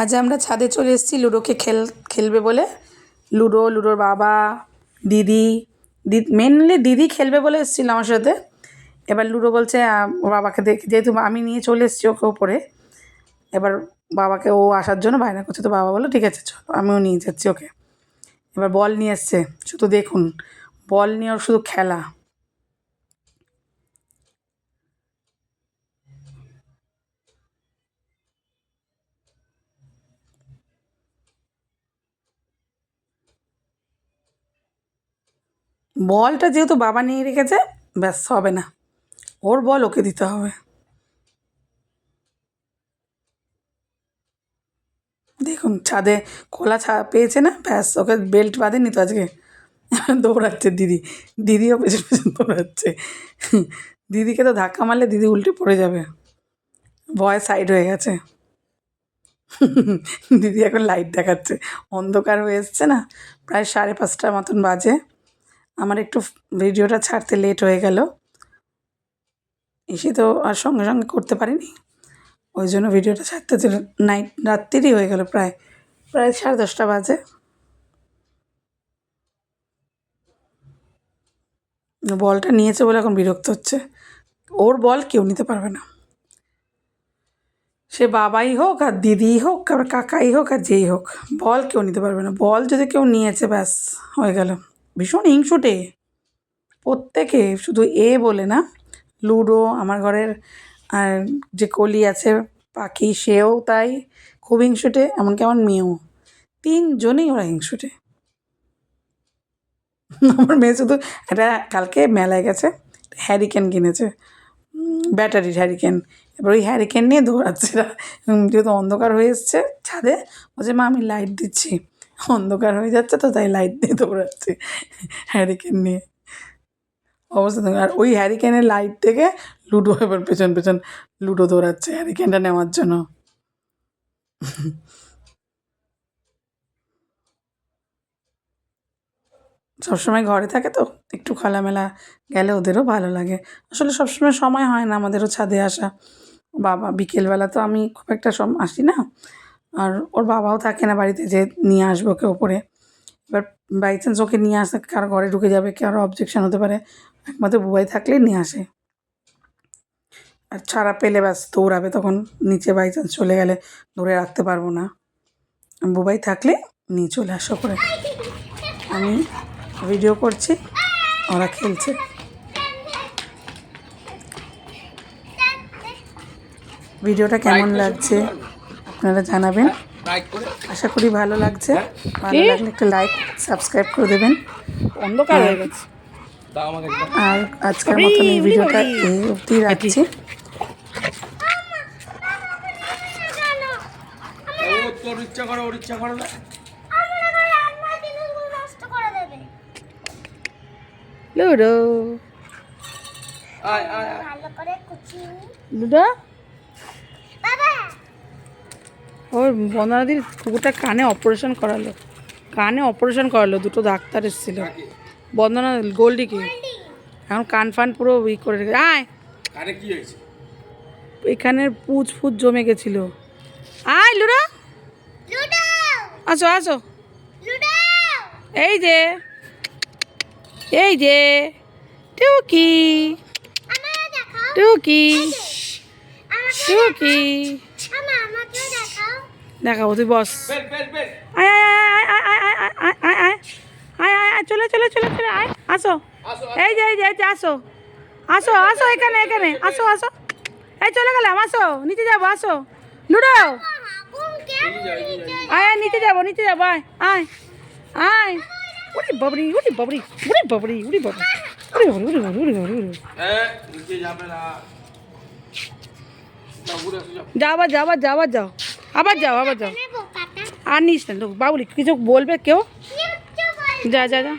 আজ আমরা ছাদে চলে এসেছি লুডোকে খেল, খেলবে বলে। লুডো, লুডোর বাবা, দিদি, দি মেনলি দিদি খেলবে বলে এসেছিল আমার সাথে। এবার লুডো বলছে বাবাকে দেখে, যেহেতু আমি নিয়ে চলে এসেছি ওকে ওপরে এবার বাবাকে ও আসার জন্য বায়না করছে। তো বাবা বলল, ঠিক আছে, চলো, আমিও নিয়ে যাচ্ছি ওকে। এবার বল নিয়ে এসছে, শুধু দেখুন, বল নিয়ে ওর শুধু খেলা। বলটা যেহেতু বাবা নিয়ে রেখেছে, ব্যাস হবে না। ওর বল ওকে দিতে হবে। দেখুন, ছাদে খোলা ছা পেয়েছে না? ব্যাস, ওকে বেল্ট বাঁধেনি তো আজকে। দৌড়াচ্ছে দিদি। দিদিও পেছন পেছন দৌড়াচ্ছে। দিদিকে তো ধাক্কা মারলে দিদি উল্টে পড়ে যাবে। ভয় সাইড হয়ে গেছে। দিদি এখন লাইট দেখাচ্ছে। অন্ধকার হয়ে এসছে না? প্রায় সাড়ে পাঁচটার মতন বাজে। আমার একটু ভিডিওটা ছাড়তে লেট হয়ে গেল। এসে তো আর সঙ্গে সঙ্গে করতে পারিনি। ওই জন্য ভিডিওটা ছাড়তে নাইট রাত্রিরই হয়ে গেল প্রায়। প্রায় সাড়ে দশটা বাজে। বলটা নিয়েছে বলে এখন বিরক্ত হচ্ছে। ওর বল কেউ নিতে পারবে না। সে বাবাই হোক আর দিদিই হোক আর কাকাই হোক আর যেই হোক, বল কেউ নিতে পারবে না। বল যদি কেউ নিয়েছে, ব্যাস, হয়ে গেল। ভীষণ হিংসুটে। প্রত্যেকে শুধু এ বলে না, লুডো আমার ঘরের, আর যে কলি আছে, পাখি সেও তাই খুব হিংসুটে, এমনকি আমার মেয়েও। তিনজনেই ওরা হিংসুটে। আমার মেয়ে শুধু একটা কালকে মেলায় গেছে হ্যারিকেন কিনেছে। ব্যাটারির হ্যারিকেন এবার ওই হ্যারিকেন নিয়ে দৌড়াচ্ছে যেহেতু অন্ধকার হয়ে এসছে ছাদে, বলছে, মা, আমি লাইট দিচ্ছি। অন্ধকার হয়ে যাচ্ছে তো, তাই লাইট দিয়ে দৌড়াচ্ছে হ্যারিকেন নিয়ে। অবস্থা। আর ওই হ্যারিকেনের লাইট থেকে লুডো এবার পেছন পেছন লুডো দৌড়াচ্ছে হ্যারিকেনটা নেওয়ার জন্য। সবসময় ঘরে থাকে তো, একটু খোলামেলা গেলে ওদেরও ভালো লাগে। আসলে সবসময় সময় হয় না আমাদেরও ছাদে আসা। বাবা, বিকেলবেলা তো আমি খুব একটা আসি না। আর ওর বাবাও থাকে না বাড়িতে যে নিয়ে আসব ওকে ওপরে। এবার বাই চান্স ওকে নিয়ে আসে কার ঘরে ঢুকে যাবে কারও অবজেকশন হতে পারে? একমাত্র বুবাই থাকলেই নিয়ে আসে। আর ছাড়া পেলে ব্যাস দৌড়াবে তখন, নিচে বাই চান্স চলে গেলে ধরে রাখতে পারব না। বুবাই থাকলে নিয়ে চলে আসো করে আমি ভিডিও করছি, ওরা খেলছে। ভিডিওটা কেমন লাগছে? আপনারা জানাবেন। আশা করি ভালো লাগছে। ভালো লাগলে একটা লাইক সাবস্ক্রাইব করে দেবেন। অন্ধকার হয়ে গেছে। দাও আমাকে একটা আর আজকের মতন এই ভিডিওটা এই অবধি রাখছি। তোর ইচ্ছা করে ওর ইচ্ছা করে না? লুডো। আয় আয় আয়। লুডো? ওর বন্দনাদির কুকুরটা কানে অপারেশন করালো। কানে অপারেশন করালো দুটো ডাক্তার এসেছিল। বন্দনা গোল্ডিকে এখন কান ফান পুরো ই করে রেখে আয়! কারে কি হয়েছে? এখানের পুজ ফুজ জমে গেছিল। আয় লুডো! আসো আসো। এই যে। এই যে। টুকি। টুকি। টুকি। দেখাবো তুই বস আয় আয় আয় আয় আয় আয় আয় আয় আয় আয় আয় আয় চলে চলে চলে চলে আয় আসো এই যে এই যে এই যে আসো আসো আসো এখানে এখানে আসো আসো এই চলে গেলাম আসো নিচে যাব আসো লুডো আয় আয় নিচে যাব নিচে যাব আয় আয় আয় উড়ি বাবরি উড়ি বাবরি উড়ি বাবরি উড়ি বাবরি উড়ি বাবরি উড়ি বাবরি উড়ি বাবরি উড়ি হ্যাঁ যাবে আসো যাও যাও আবার যাও আবার যাও। আবার যাও আবার যাও আবার যাও আর নিস না তো বাবুলি কিছু বলবে কেউ? যা যা যা।